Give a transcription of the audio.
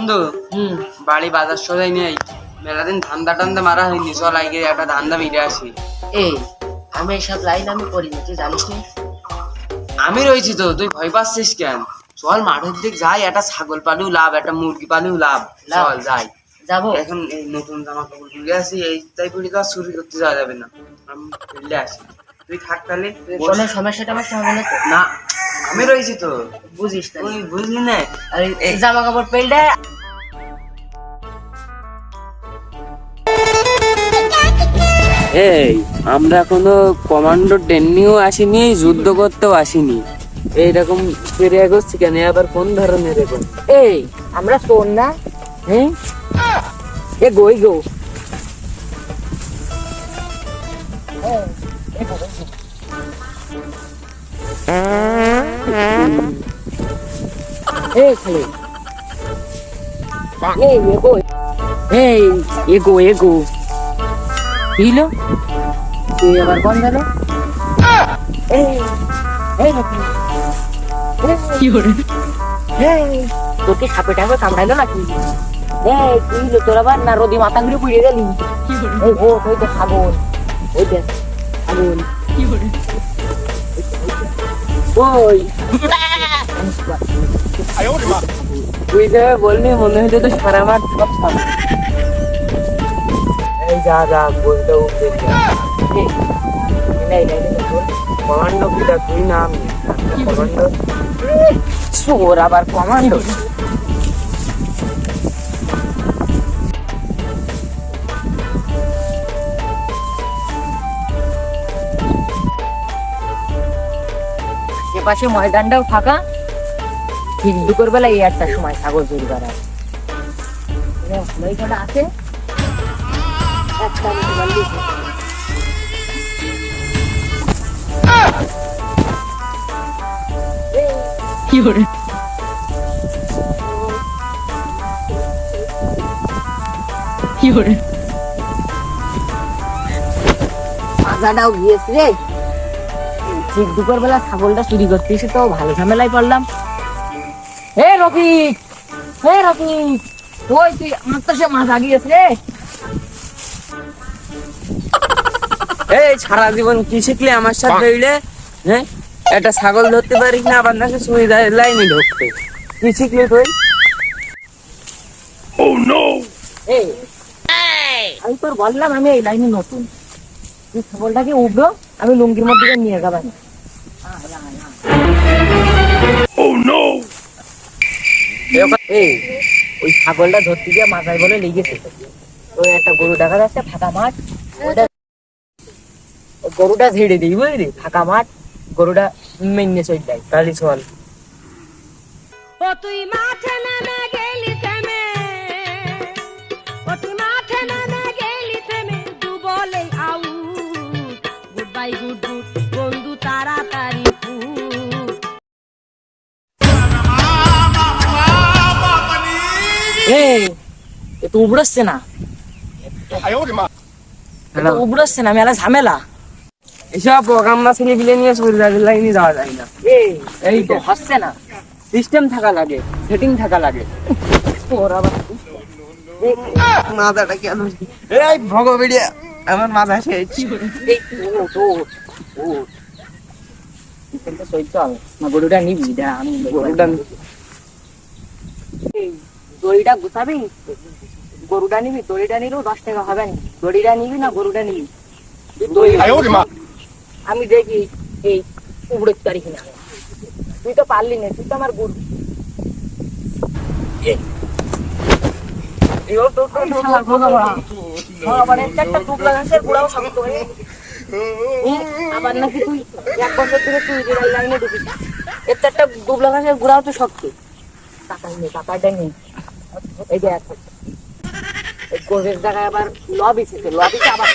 বন্ধু। হুম। বাড়ি বাজার সদাই নেই। মেলাদিন ধান্দা টান্দা মারা হয়নি। চল আগে একটা ধান্দা মিলে আসি। এই আমি এইসব লাইন আমি করি না তুই জানিস না? আমি রয়েছি তো তুই ভয় পাচ্ছিস কেন? চল মাঠের দিক যাই একটা ছাগল পালিও লাভ একটা মুরগি পালিও লাভ। চল যাই। যাব। এখন এই নতুন জামা কাপড় খুলে আসি এই তাই পরি তো চুরি করতে যাওয়া যাবে না। আমি ফেললে আসি। তুই থাক তাহলে বস। কোনো সমস্যা টমস্যা হবে না না আমি রয়েছি তো। বুঝিস না। তুই বুঝলি না? আর এই জামা কাপড় পেলটা এই আমরা এখনও কমান্ডো ট্রেনিংও আসিনি যুদ্ধ করতেও আসিনি। এইরকম ফিরে এগোচ্ছি কেন? আবার কোন ধরনের এরকম এই আমরা শোন না? হ্যাঁ? এ গই গো। এই খালি। এই এগো। এই এগো এগো। হিলো? তুই আবার কোন গেল এই এই কি করে এই তোর কি সাপে টাপে কামড়াইলো নাকি? এই তুই হলো তোর আবার? না রোদি মাথা ঘুরে পুড়িয়ে গেলি? এই ও ওই তো সাবন ওই দেখ সাবন ওই। তুই যে বললি, মনে হচ্ছে তো সারা মাঠ সব এই যা যা, বলতে উঠবে নাই নাই কমান্ডো কিটা তুই না আমি? কমান্ডো? চোর আবার কমান্ডো? আশেপাশে ময়দানটাও ফাঁকা। ঠিক দুপুর বেলা এই একটা সময় ছাগল চুরি করার আছে। মতো বললেই হবে। মাজাটাও গিয়েছে রে। ঠিক দুপুর বেলা ছাগলটা চুরি করতে এসে তো ভালো ঝামেলায় পড়লাম। হে রফিক হে রফিক ওই তুই আমার তো সে মাজা গিয়েছে রে এই সারা জীবন কি শিখলে আমার সাথে রইলে হ্যাঁ একটা ছাগল ধরতে পারিস না আবার নাকি সুবিধা লাইনে ঢুকতে। কি শিখলি তুই? এই আমি তোর বললাম আমি এই লাইনে নতুন। তুই ছাগলটাকে উঠবো? আমি লুঙ্গির মধ্যে নিয়ে যাবেন এই ওই ছাগলটা ধরতে গিয়ে মাথায় বলে লেগেছে। ওই একটা গরু দেখা যাচ্ছে ফাঁকা মাঠ। ওটা গরুটা ঝেড়ে দিই বুঝলি? ফাঁকা মাঠ গরুটা মেনে চল যায় তাহলে চল ও তুই মাঠে নেমে বাই গুড গুড। বন্ধু তাড়াতাড়ি এ তো উবড়াচ্ছে না। উবড়াচ্ছে না মেলা ঝামেলা। এসব প্রোগ্রামরা ছেলে পিলে নিয়ে সুবিধার লাইনে যাওয়া যায় না। এই তো। হচ্ছে না। সিস্টেম থাকা লাগে সেটিং থাকা লাগে। তোর মাথাটা কেন এই ভগবিড়িয়া আমার মাথা শেষ এই ও তো ও কিন্তু সই চল না গরুটা নিবি আমি গরুটা দড়িটা গুছাবি গরুটা নিবি দড়িটা নিলেও দশ টাকা হবে না দড়িটা নিবি না গরুটা নিবি আমি দেখি এই উবড়ে তারিখ না তুই তো পারলি না তুই তো আমার গরু শালা ভগবান। ভগবানের চারটা ঘাসের গুঁড়াও শক্ত হয়ে আবার নাকি তুই এক বছর তুই এর ঘাসের তো শক্ত। টাকা নেই টাকাটা নেই। এক আবার আবার